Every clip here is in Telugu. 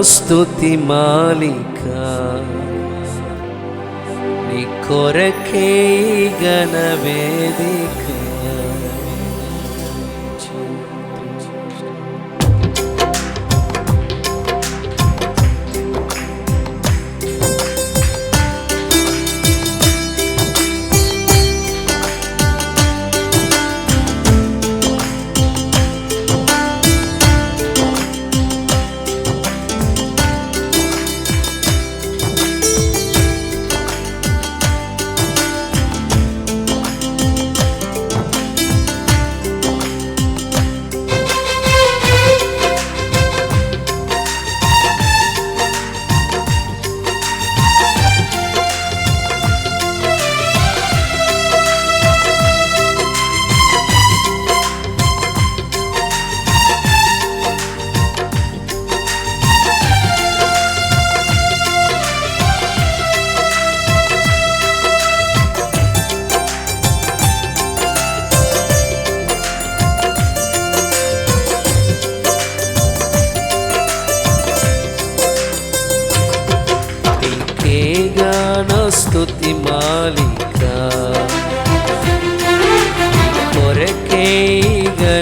స్తుతి మాలిక. నీ కొరకే గణ వేదిక.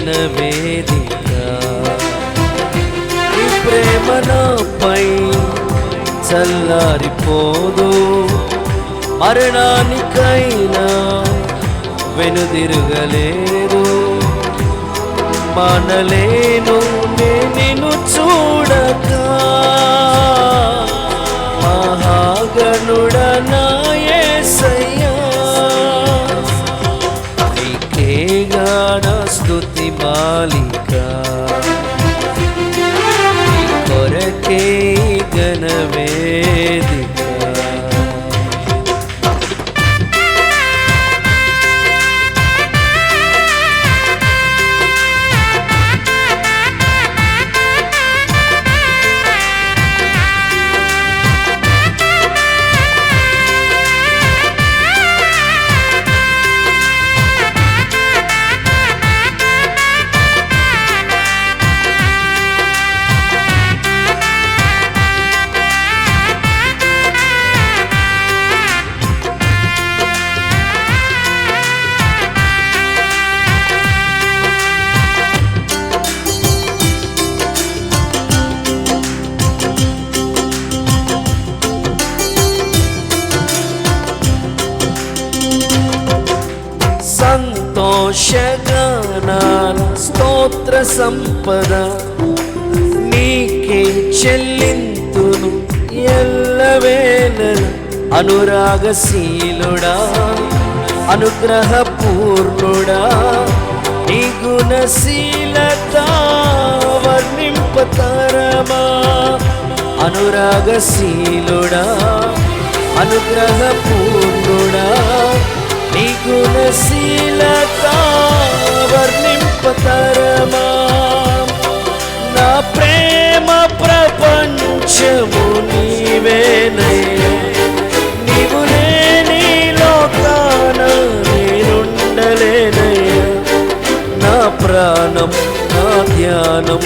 గణ వేదిక. నీ ప్రేమ నాపై చల్లారిపోదు. మరణానికైనా వెనుదిరగలేదు. మనలేను నేను చూడగా కొరకే యక్షగానాల స్తోత్ర సంపద నీకే చెల్లింతును ఎల్లవేళల. అనురాగశీలుడా అనుగ్రహపూర్ణుడా నీ గుణశీలత వర్ణింపతరమా. అనురాగశీలుడా అనుగ్రహపూర్ణుడా నీ గుణశీలత ప్రాణం నా ధ్యానం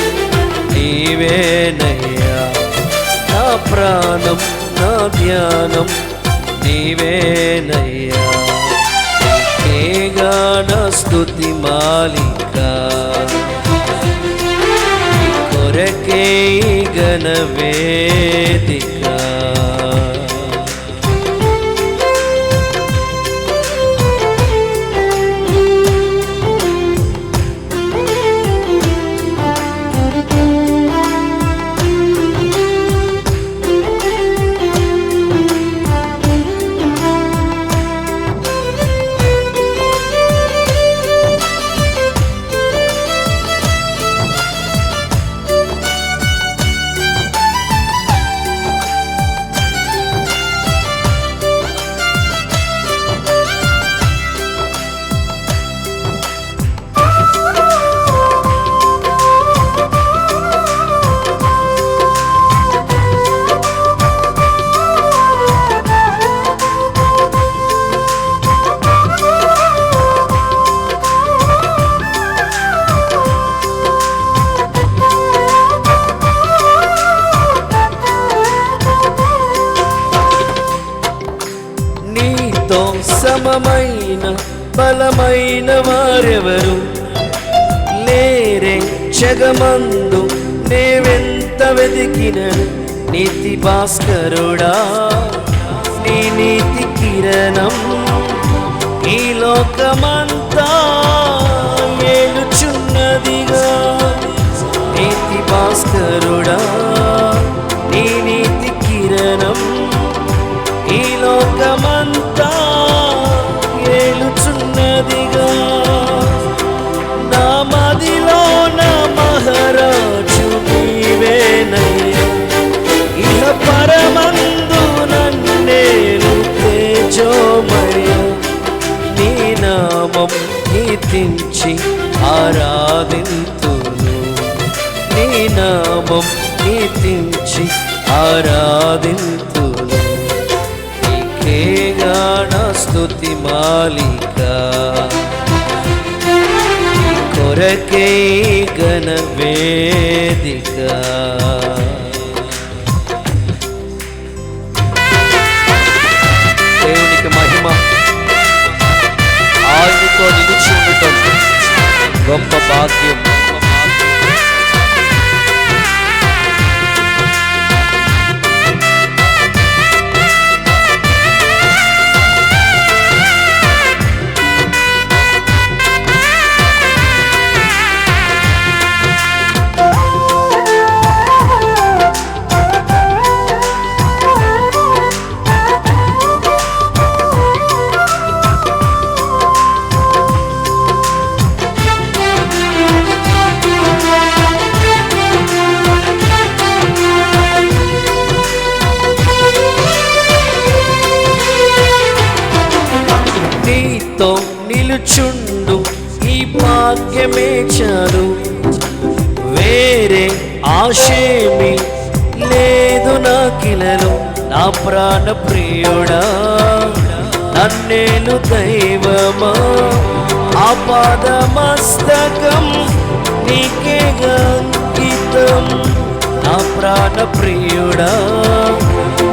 నీవేనయ్యా. నా ప్రాణం నా ధ్యానం నీవేనయ్యా. నీకేగా నా స్తుతి మాలిక కొరకే గణవే సమమైన బలమైన వారెవరు? లేరే జగమందు నేవెంత వెతికినను నీతి భాస్కరుడా? నీ నీతి కిరణం ఈ లోకమంతా ఏలుచున్నదిగా. నీతి భాస్కరుడా నీ నీతి కిరణం ఈ లోకమ నామం కీర్తించి ఆరాధింతును. నీకేగా నా స్తుతి మాలిక కొరకే గణ వేదిక. దేవునికి మహిమ. ఆయనతో నిలిచి ఉండటం గొప్ప భాగ్యం. నీతో నిలుచుండు ఈ భాగ్యమే చాలు. వేరే ఆశేమి లేదు నా కిలలో నా ప్రాణ ప్రియుడా. నన్నేలు దైవమా? ఆపాద మస్తకం నీకే అంకితం. నా ప్రాణ ప్రియుడా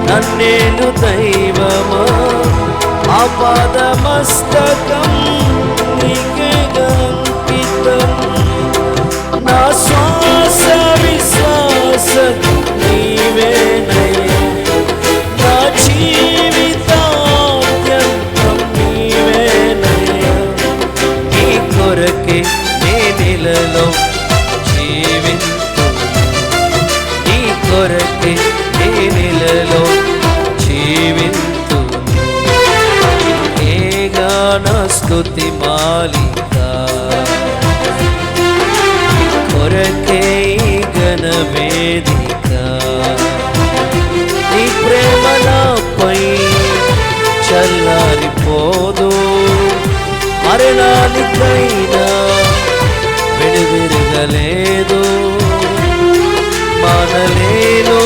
నన్నేలు దైవమా? ఆపాద మస్తకం నీకే అంకితం నా శ్వాస విశ్వాస నీవేనయ్యా నా జీవితాంత్యంతం నీవేనయ్యా నీ కొరకే నేనిలలో నీ కొరకే ఏగా స్తుతి మాలిక. కొరకే గణవేదిక నీ ప్రేమ నాపై చల్లారిపోదు మరణానికైనా విడువిరగలేదు మనలేను